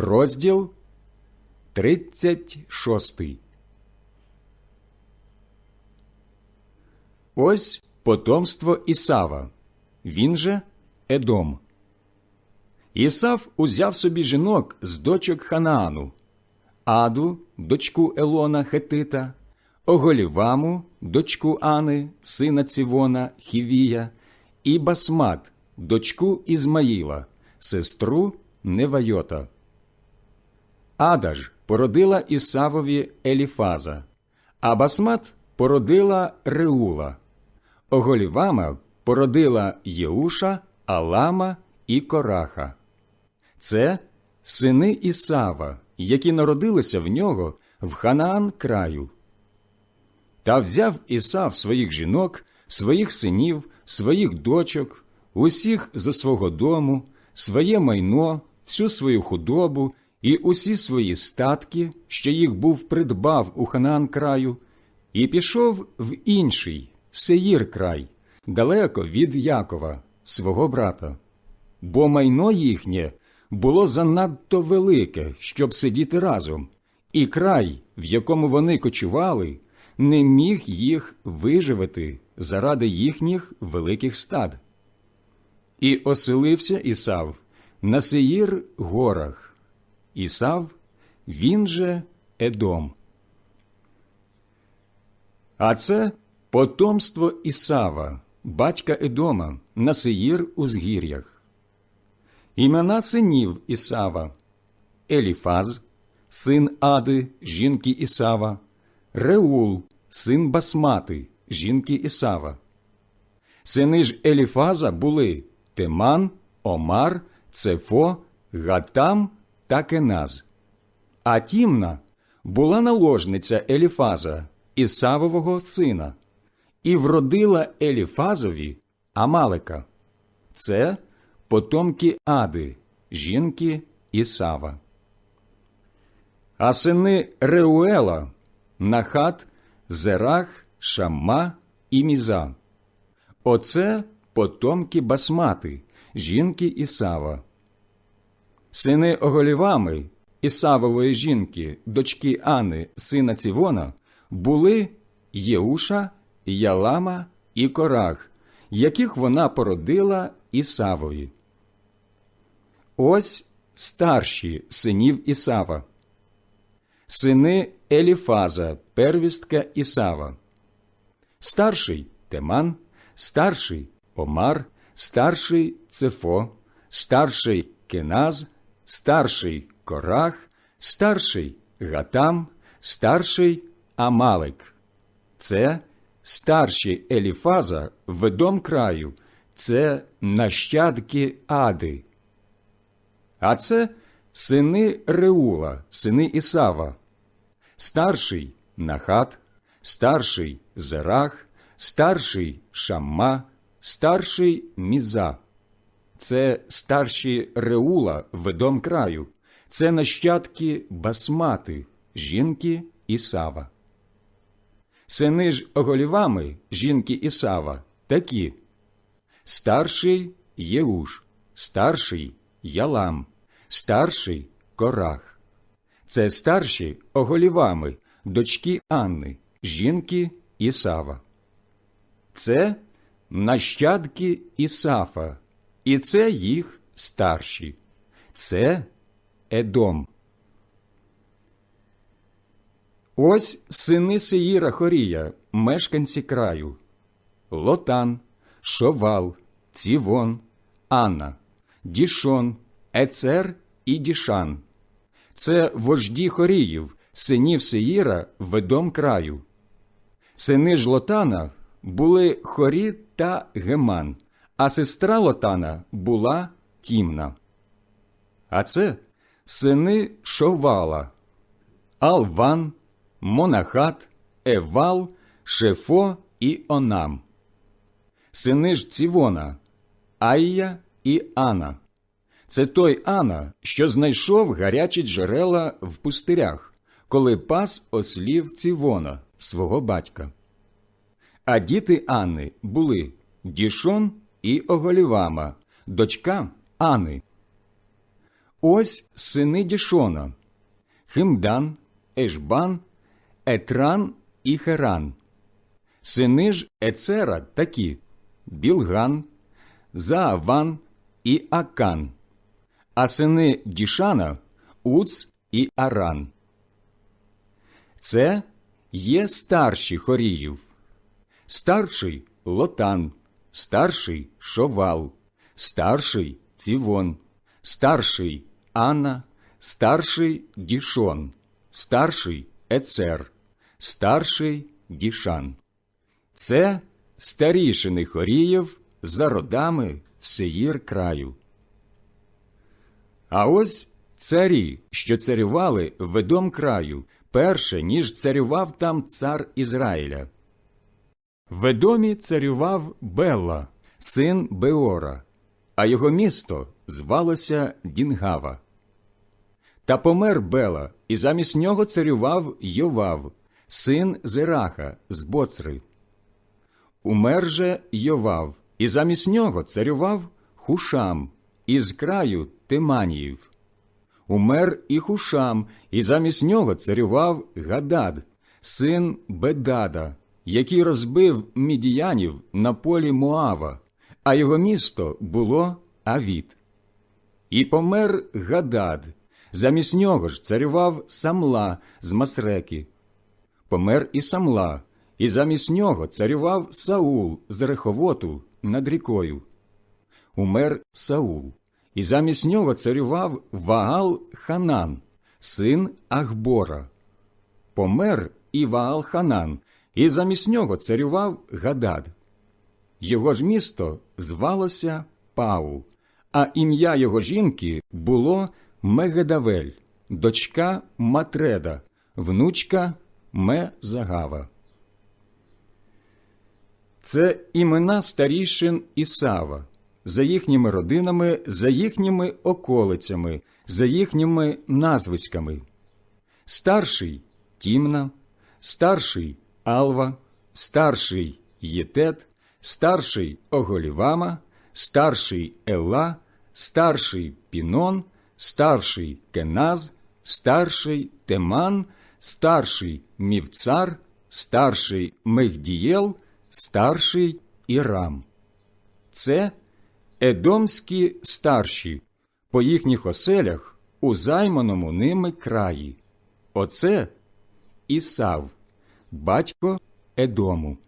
Розділ 36 Ось потомство Ісава, він же Едом. Ісав узяв собі жінок з дочок Ханаану, Аду, дочку Елона Хетита, Оголіваму, дочку Ани, сина Цівона, Хівія, і Басмат, дочку Ізмаїла, сестру Невайота. Ада ж породила Ісавові Еліфаза, а Басмат породила Реула. Оголівама породила Єуша, Алама і Кораха. Це сини Ісава, які народилися в нього в Ханаан краю. Та взяв Ісав своїх жінок, своїх синів, своїх дочок, усіх за свого дому, своє майно, всю свою худобу і усі свої статки, що їх був придбав у Ханаан краю, і пішов в інший Сеїр край, далеко від Якова, свого брата. Бо майно їхнє було занадто велике, щоб сидіти разом, і край, в якому вони кочували, не міг їх виживити заради їхніх великих стад. І оселився Ісав на Сеїр горах. Ісав, він же Едом. А це потомство Ісава, батька Едома, на Сеїр у згір'ях. Імена синів Ісава Еліфаз, син Ади, жінки Ісава, Реул, син Басмати, жінки Ісава. Сини ж Еліфаза були Теман, Омар, Цефо, Гатам та Кеназ. А Тімна була наложниця Еліфаза, Ісавового сина, і вродила Еліфазові Амалика. Це потомки Ади, жінки Ісава. А сини Реуела Нахат, Зерах, Шамма і Міза. Оце потомки Басмати, жінки Ісава. Сини Оголівами, Ісавової жінки, дочки Ани, сина Цівона, були Єуша, Ялама і Корах, яких вона породила Ісавові. Ось старші синів Ісава. Сини Еліфаза, первістка Ісава. Старший Теман, старший Омар, старший Цефо, старший Кеназ, старший Корах, старший Гатам, старший Амалик. Це старші Еліфаза ведом краю, це нащадки Ади. А це сини Реула, сини Ісава, старший Нахат, старший Зерах, старший Шамма, старший Міза. Це старші Реула ведом краю, це нащадки Басмати, жінки Ісава. Сини ж Оголівами, жінки Ісава, такі старший Єуш, старший Ялам, старший Корах. Це старші Оголівами, дочки Анни, жінки Ісава. Це нащадки Ісафа, і це їх старші. Це Едом. Ось сини Сеїра Хорія, мешканці краю, Лотан, Шовал, Цівон, Анна, Дішон, Ецер і Дішан. Це вожді Хоріїв, синів Сеїра ведом краю. Сини ж Лотана були Хорі та Геман, а сестра Лотана була Тімна. А це сини Шовала, Алван, Монахат, Евал, Шефо і Онам. Сини ж Цівона, Айя і Ана. Це той Ана, що знайшов гарячі джерела в пустирях, коли пас ослів Цівона, свого батька. А діти Анни були Дішон і Оголівама, дочка Ани. Ось сини Дішона Химдан, Ешбан, Етран і Херан. Сини ж Ецера такі Білган, Зааван і Акан, а сини Дішана Уц і Аран. Це є старші хоріїв. Старший Лотан, старший Шовал, старший Цівон, старший Анна, старший Дішон, старший Ецер, старший Дішан. Це старішини хоріїв за родами в Сеїр краю. А ось царі, що царювали в Едом краю, перше, ніж царював там цар Ізраїля. В Едомі царював Белла, син Беора, а його місто звалося Дінгава. Та помер Бела, і замість нього царював Йовав, син Зераха з Боцри. Умер же Йовав, і замість нього царював Хушам із краю Тиманіїв. Умер і Хушам, і замість нього царював Гадад, син Бедада, який розбив мідіянів на полі Моава, а його місто було Авіт. І помер Гадад, замість нього ж царював Самла з Масреки. Помер і Самла, і замість нього царював Саул з Реховоту над рікою. Умер Саул, і замість нього царював Ваал Ханан, син Ахбора. Помер і Ваал Ханан, і замість нього царював Гадад. Його ж місто звалося Пау, а ім'я його жінки було Мегедавель, дочка Матреда, внучка Мезагава. Це імена старішин Ісава, за їхніми родинами, за їхніми околицями, за їхніми назвиськами. Старший Тімна, старший Алва, старший Єтет, старший Оголівама, старший Елла, старший Пінон, старший Кеназ, старший Теман, старший Мівцар, старший Мехдієл, старший Ірам. Це едомські старші по їхніх оселях у займаному ними краї. Оце Ісав, батько Едому.